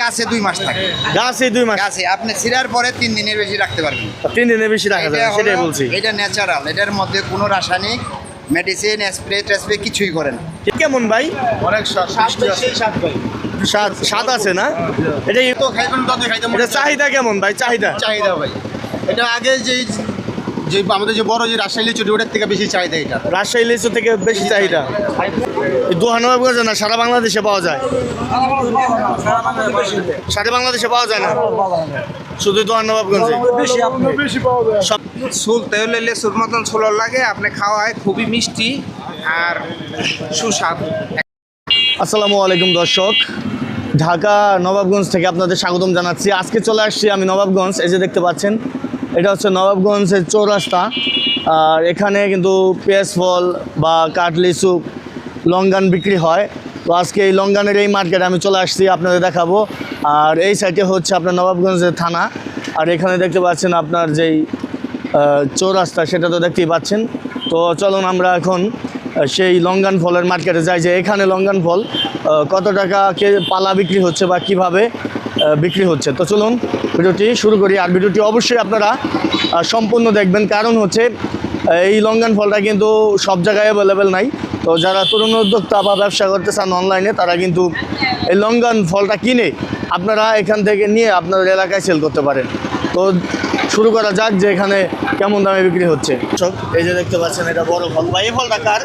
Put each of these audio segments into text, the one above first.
গাছে দুই মাস থাকে। গাছে দুই মাস। গাছে আপনি ছিঁড়ার পরে তিন দিনের বেশি রাখতে পারবেন। তিন দিনের বেশি রাখা যাবে সেটাই বলছি। এটা ন্যাচারাল এটার মধ্যে কোনো রাসায়নিক মেডিসিন স্প্রে টেস্প্রে কিছুই করে না। কেমন ভাই? অনেক স্বাদ স্বাদ আছে না? এটা তো খাইবেন তত খাইতে চাহিদা কেমন ভাই? চাহিদা? চাহিদা ভাই। এটা আগে যে যে আমাদের যে বড় যে রাজশাহী লিচুটি ওটার থেকে বেশি চাহিদা এটা। রাজশাহী লিচু থেকে বেশি চাহিদা। এই দোহানবাবগঞ্জে না সারা বাংলাদেশে পাওয়া যায়। সারা বাংলাদেশে পাওয়া যায় না? শুধু লেসুর মতন ছোলার লাগে আপনি খাওয়ায় খুবই মিষ্টি আর সুস্বাদ। আসসালামু আলাইকুম দর্শক। ঢাকা নবাবগঞ্জ থেকে আপনাদের স্বাগতম জানাচ্ছি। আজকে চলে আসছি আমি নবাবগঞ্জ। এই যে দেখতে পাচ্ছেন এটা হচ্ছে নবাবগঞ্জের চৌরাস্তা। আর এখানে কিন্তু পেঁয়াজ ফল বা কাটলি কাঠলিচু লঙ্গান বিক্রি হয়। তো আজকে এই লঙ্গানের এই মার্কেটে আমি চলে আসছি, আপনাদের দেখাবো। আর এই সাইডে হচ্ছে আপনার নবাবগঞ্জের থানা। আর এখানে দেখতে পাচ্ছেন আপনার যেই চৌরাস্তা, সেটা তো দেখতেই পাচ্ছেন। তো চলুন আমরা এখন সেই লঙ্গান ফলের মার্কেটে যাই যে এখানে লঙ্গান ফল কত টাকা কে পালা বিক্রি হচ্ছে বা কীভাবে বিক্রি হচ্ছে। তো চলুন ভিডিওটি শুরু করি। আর ভিডিওটি অবশ্যই আপনারা সম্পূর্ণ দেখবেন। কারণ হচ্ছে এই লঙ্গান ফলটা কিন্তু সব জায়গায় অ্যাভেলেবেল নাই। তো যারা তরুণ উদ্যোক্তা বা ব্যবসা করতে চান অনলাইনে তারা কিন্তু এই লঙ্গান ফলটা কিনে আপনারা এখান থেকে নিয়ে আপনাদের এলাকায় সেল করতে পারেন। তো শুরু করা যাক যে এখানে কেমন দামে বিক্রি হচ্ছে। সব এই যে দেখতে পাচ্ছেন এটা বড় ফল। ভাই এই ফলটা কার?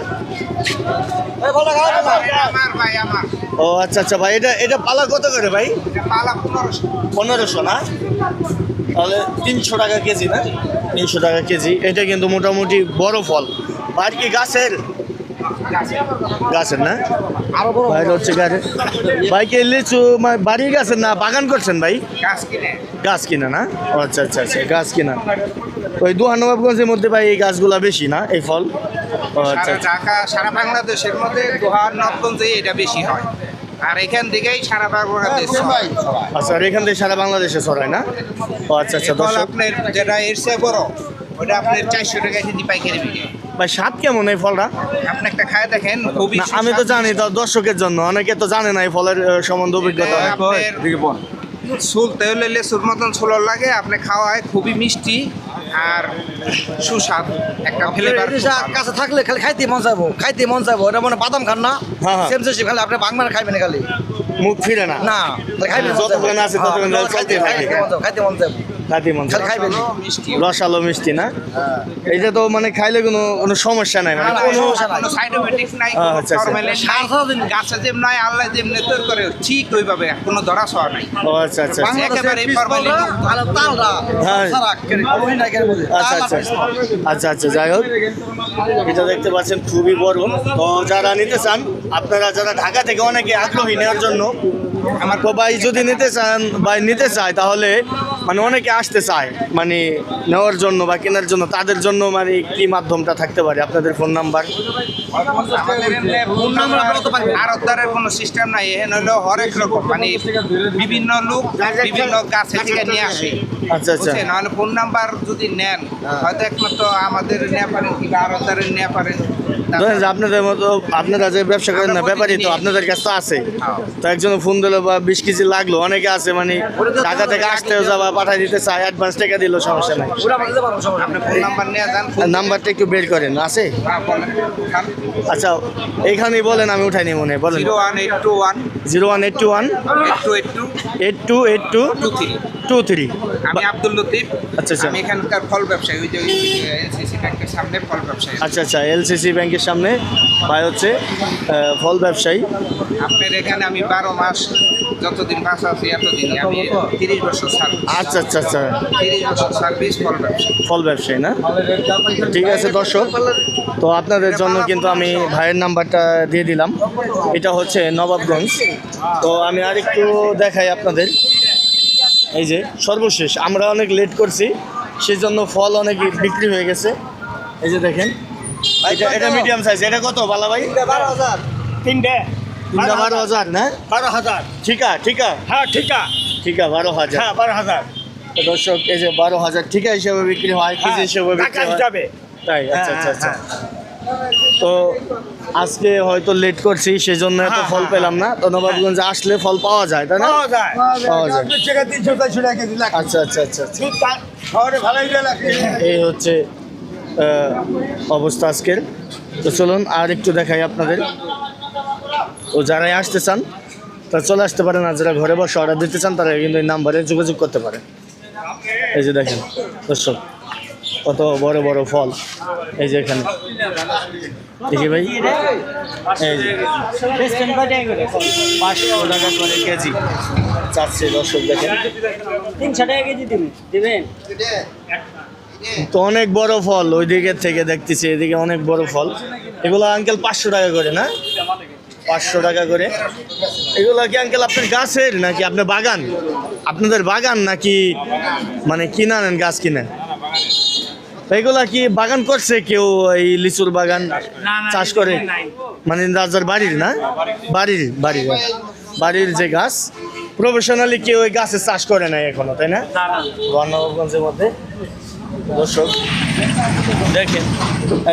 ও আচ্ছা আচ্ছা ভাই এটা এটা পালা কত করে ভাই? পালা পনেরোশো। পনেরোশো না? তাহলে তিনশো টাকা কেজি না? তিনশো টাকা কেজি। এটা কিন্তু মোটামুটি বড় ফল। আর কি গাছের? গাছের না? ভাই হচ্ছে গাছের। ভাই কি লিচু বাড়ির গাছের না বাগান করছেন ভাই? গাছ কিনে। না? আচ্ছা আচ্ছা আচ্ছা গাছ কিনা। ওই দুহানবাবগঞ্জের মধ্যে ভাই এই গাছগুলা বেশি না এই ফল? ও আচ্ছা আচ্ছা। ঢাকা সারা বাংলাদেশের মধ্যে দোহার নবগঞ্জে এটা বেশি হয়। আর এখান থেকেই সারা বাংলাদেশ আচ্ছা আর এখান থেকে সারা বাংলাদেশে ছড়ায় না? ও আচ্ছা আচ্ছা দর্শক। আপনার যেটা এর চেয়ে বড় ওটা আপনার চারশো টাকা কেজি পাইকারি বিক্রি। ভাই স্বাদ কেমন এই ফলটা? আপনি একটা খায় দেখেন খুবই আমি তো জানি তো দর্শকের জন্য। অনেকে তো জানে না এই ফলের সম্বন্ধে অভিজ্ঞতা। সুলতে হলে লেসুর মতন ছোলার লাগে আপনি খাওয়ায় খুবই মিষ্টি। আর সুস্বাদ একটা ফ্লেভার কাছে থাকলে খালি খাইতে মন যাব খাইতে মন যাব এটা মনে বাদাম খান না হ্যাঁ, হ্যাঁ। সেম সেম খালি আপনি বাংমার খাইবেন না খালি মুখ ফিরে না না খাইবেন মন যতক্ষণ। আছে ততক্ষণ হ্যাঁ, খাইতে থাকে। খাইতে মন চাইব, খাইবেন? রসালো মিষ্টি। না? এইটা তো মানে খাইলে কোনো কোনো সমস্যা নাই মানে কোনো কোনো সাইড এফেক্ট নাই আচ্ছা, আচ্ছা। গাছে যেমন নাই আল্লাহ যেমনি তৈরি করে ঠিক ওইভাবে কোনো ধরা ছোঁয়া নাই। ও আচ্ছা আচ্ছা আচ্ছা। একেবারে হ্যাঁ। বুঝে আচ্ছা আচ্ছা আচ্ছা। আচ্ছা যাই হোক। এটা দেখতে পাচ্ছেন খুবই বড়। তো যারা নিতে চান আপনারা যারা ঢাকা থেকে অনেকে আগ্রহী নেওয়ার জন্য আমার তো ভাই যদি নিতে চান বা নিতে চায় তাহলে মানে অনেকে আসতে চায় মানে নেওয়ার জন্য বা কেনার জন্য তাদের জন্য মানে কি মাধ্যমটা থাকতে পারে? আপনাদের ফোন নাম্বার ফোন নাম্বার আরতদারের কোনো সিস্টেম নাই এখানে হলো হরেক রকম মানে বিভিন্ন লোক বিভিন্ন গাছে থেকে নিয়ে আসে। আচ্ছা আচ্ছা। নাহলে ফোন নাম্বার যদি নেন হয়তো একমাত্র আমাদের পারেন কিংবা আরতদারের নেওয়া পারেন। ধরেন যে আপনাদের মতো আপনারা যে ব্যবসা করেন না ব্যাপারই তো আপনাদের কাছে তো আছে। তো একজন ফোন দিলো বা বিশ কেজি লাগল অনেকে আছে মানে ঢাকা থেকে আসতেও যাবা পাঠাই দিতে চাই অ্যাডভান্স টাকা দিলেও সমস্যা নাই। নাম্বারটা একটু বের করেন আছে? আচ্ছা এইখানেই বলেন আমি উঠাই নিই মনে হয়। বলেন। Zero one eight two one. Zero one eight two one. Eight two eight two. Eight two eight two. Two three. Two three আমি আব্দুল লতিফ। আচ্ছা, আচ্ছা। আমি এখানকার ফল ব্যবসায়ী ওই যে এনসিসি ব্যাংকের সামনে ফল ব্যবসায়ী। আচ্ছা আচ্ছা এলসিসি ব্যাংকের সামনে ভাই হচ্ছে ফল ব্যবসায়ী। আপনার এখানে আমি বারো মাস যতদিন বাসা আছি এতদিন আমি তিরিশ বছর সার্ভিস আচ্ছা আচ্ছা আচ্ছা। তিরিশ বছর সার্ভিস ফল ব্যবসা ফল ব্যবসায়ী না? ঠিক আছে দর্শক তো আপনাদের জন্য কিন্তু আমি ভাইয়ের নাম্বারটা দিয়ে দিলাম। এটা হচ্ছে নবাবগঞ্জ। তো আমি আরেকটু দেখাই আপনাদের। এই যে সর্বশেষ আমরা অনেক লেট করছি সেই জন্য ফল অনেক বিক্রি হয়ে গেছে। এই যে দেখেন এটা এটা মিডিয়াম সাইজ এটা কত বালা ভাই? বারো হাজার। তিনটে। তিনটা বারো হাজার। না? বারো হাজার। ঠিকা ঠিকা? হ্যাঁ ঠিক। ঠিকা বারো হাজার। হ্যাঁ বারো হাজার। দর্শক এই যে বারো হাজার ঠিকা হিসেবে বিক্রি হয় কেজি হিসেবে বিক্রি হয়। তাই আচ্ছা হ্যাঁ, আচ্ছা আচ্ছা। তো আজকে হয়তো লেট করছি সেই জন্য এত ফল পেলাম না। তো নবাবগঞ্জে আসলে ফল পাওয়া যায় তাই না? পাওয়া যায়। আচ্ছা আচ্ছা আচ্ছা আচ্ছা। এই হচ্ছে অবস্থা আজকের। তো চলুন আর একটু দেখাই আপনাদের। তো যারাই আসতে চান তারা চলে আসতে পারেন আর যারা ঘরে বসে অর্ডার দিতে চান তারা কিন্তু এই নাম্বারে যোগাযোগ করতে পারেন এই যে দেখেন দর্শক। কত বড় বড় ফল। এই যে এখানে। দেখি ভাই। এই যে। পাঁচশো টাকা করে কেজি। চাচ্ছে দর্শক দেখেন। তিনশো টাকা কেজি দিবেন দিবেন? তো অনেক বড় ফল ওই দিকের থেকে দেখতেছি এদিকে অনেক বড় ফল। এগুলো আঙ্কেল পাঁচশো টাকা করে না? পাঁচশো টাকা করে। এগুলো কি আঙ্কেল আপনার গাছের নাকি আপনার বাগান? আপনাদের বাগান নাকি মানে কিনা নেন গাছ কিনেন তো এগুলা কি বাগান করছে কেউ এই লিচুর বাগান চাষ করে? মানে রাজার বাড়ির না? বাড়ির বাড়ির বাড়ির যে গাছ প্রফেশনালি কেউ ওই গাছের চাষ করে নাই এখনও তাই না? গণগঞ্জের মধ্যে। দর্শক দেখেন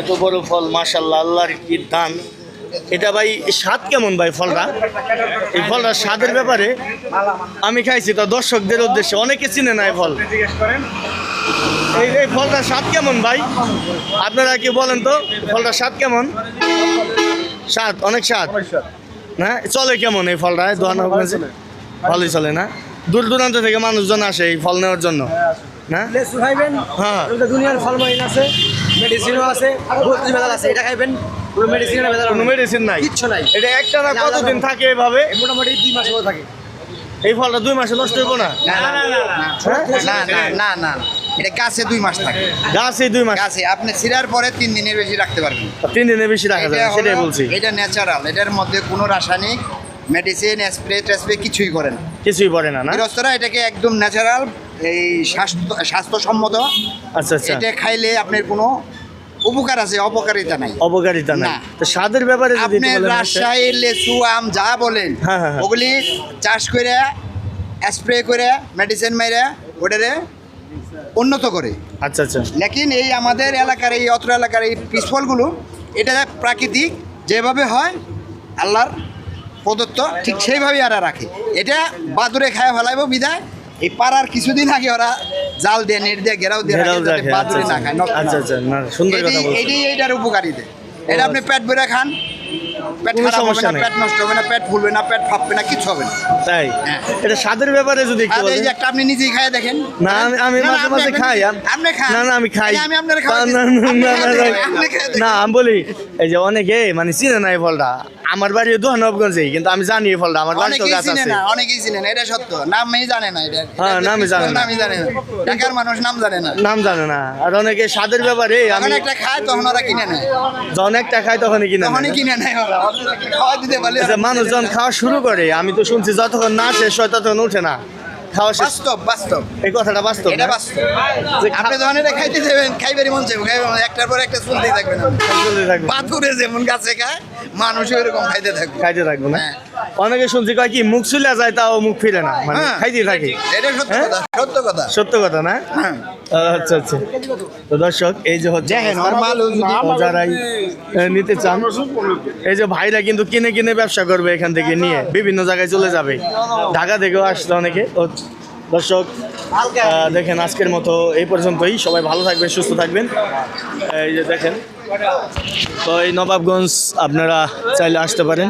এত বড় ফল মাশাল্লাহ আল্লাহর কি দান। এটা ভাই স্বাদ কেমন ভাই ফলটা? এই ফলটা স্বাদের ব্যাপারে আমি খাইছি তো দর্শকদের উদ্দেশ্যে অনেকে চিনে না এই ফল। এই এই ফলটার স্বাদ কেমন ভাই? আপনারা কি বলেন তো ফলটার স্বাদ কেমন? স্বাদ অনেক স্বাদ? না? চলে কেমন এই ফলটা? দোকান ভালোই চলে। না? দূর দূরান্ত থেকে মানুষজন আসে এই ফল নেওয়ার জন্য। হ্যাঁ ওটা দুনিয়ার ফলমাইন আছে মেডিসিনও আছে এটা খাইবেন কোনো মেডিসিনের কোনো মেডিসিন নাই। কিচ্ছু নাই। এটা একটা না কতদিন থাকে এভাবে? মোটামুটি দুই মাস থাকে। এই ফলটা দুই মাসে নষ্ট হইব না? না না না না না। এটা গাছে দুই মাস থাকে। গাছে দুই মাস। গাছে। আপনি ছিঁড়ার পরে তিন দিনের বেশি রাখতে পারবেন। তিন দিনে বেশি রাখা যাবে সেটাই বলছি। এটা ন্যাচারাল এটার মধ্যে কোনো রাসায়নিক মেডিসিন স্প্রে টেস্প্রে কিছুই করে না। কিছুই পড়ে না না? গৃহস্থরা এটাকে একদম ন্যাচারাল এই স্বাস্থ্য স্বাস্থ্যসম্মত। আচ্ছা আচ্ছা। এটা খাইলে আপনার কোনো উপকার আছে অপকারিতা নাই। অপকারিতা নাই। না। তো স্বাদের ব্যাপারে যদি আপনি রাজশাহী লেচু আম যা বলেন হ্যাঁ, হ্যাঁ, হ্যাঁ। ওগুলি চাষ করে স্প্রে করে মেডিসিন মেরে ওটারে উন্নত করে। আচ্ছা আচ্ছা। লেকিন এই আমাদের এলাকার এই অত্র এলাকার এই পিসফলগুলো এটা প্রাকৃতিক যেভাবে হয় আল্লাহর প্রদত্ত ঠিক সেইভাবেই আর রাখে। এটা বাদুরে খায় ফেলাইব বিদায়। এই পাড়ার কিছুদিন আগে ওরা জাল দিয়ে নেট দিয়ে ঘেরাও দিয়ে রাখে আচ্ছা বাদুড়ে না খায় আচ্ছা। আচ্ছা না সুন্দর কথা এটাই- বলছেন। এটাই এইটার উপকারিতা। এটা আপনি পেট ভরে খান পেট খারাপ হবে না পেট নষ্ট হবে না পেট ফুলবে না পেট ফাঁপবে না কিচ্ছু হবে না। তাই? হ্যাঁ। এটা স্বাদের ব্যাপারে যদি একটু এই যে একটা আপনি নিজেই খায় দেখেন। না আমি আমি না, না, মাঝে মাঝে খাই আপনি খান। না না আমি খাই। এই আমি আপনার না, না, না, না, না, না আমি বলি এই যে অনেকে মানে চিনে না এই ফলটা। আমার বাড়ি দোহানবগঞ্জে কিন্তু আমি জানি এই ফলটা আমার অনেকেই গাছ আছে। না অনেকেই চিনে না এটা সত্য। নামই জানে না এটা। হ্যাঁ, নামই জানে না। নামই জানে না। ঢাকার মানুষ নাম জানে না। নাম জানে না। আর অনেকে স্বাদের ব্যাপারে আমি যখন একটা খায় তখন ওরা কিনে নেয়। যখন একটা খায় তখনই কিনে তখনই কিনে নেয় ওরা। খাওয়া দিতে পারলে আচ্ছা, মানুষ যখন খাওয়া শুরু করে আমি তো শুনছি যতক্ষণ না শেষ হয় ততক্ষণ উঠে না। খাওয়া শেষ বাস্তব বাস্তব। এই কথাটা বাস্তব এটা না? বাস্তব। আপনি যখন এটা খাইতে দেবেন খাইবারই মন চাইবে খাইবে একটার পর একটা শুনতেই থাকবেন আপনি। চলতে থাকবে। পাথুরে যেমন গাছে খায় মানুষও এরকম খাইতে থাকবে। খাইতে থাকব না? হ্যাঁ। অনেকে শুনছি কয় কি মুখ চুলে যায় তাও মুখ ফিরে না। মানে হ্যাঁ। খাইতে থাকে। এটা সত্য হ্যাঁ? কথা সত্য কথা। সত্য কথা না। আচ্ছা আচ্ছা। তো দর্শক এই যে হচ্ছে যারাই নিতে চান এই যে ভাইরা কিন্তু কিনে কিনে ব্যবসা করবে এখান থেকে নিয়ে বিভিন্ন জায়গায় চলে যাবে। ঢাকা থেকেও আসছে অনেকে। দর্শক দেখেন আজকের মতো এই পর্যন্তই। সবাই ভালো থাকবেন সুস্থ থাকবেন। এই যে দেখেন তো এই নবাবগঞ্জ আপনারা চাইলে আসতে পারেন।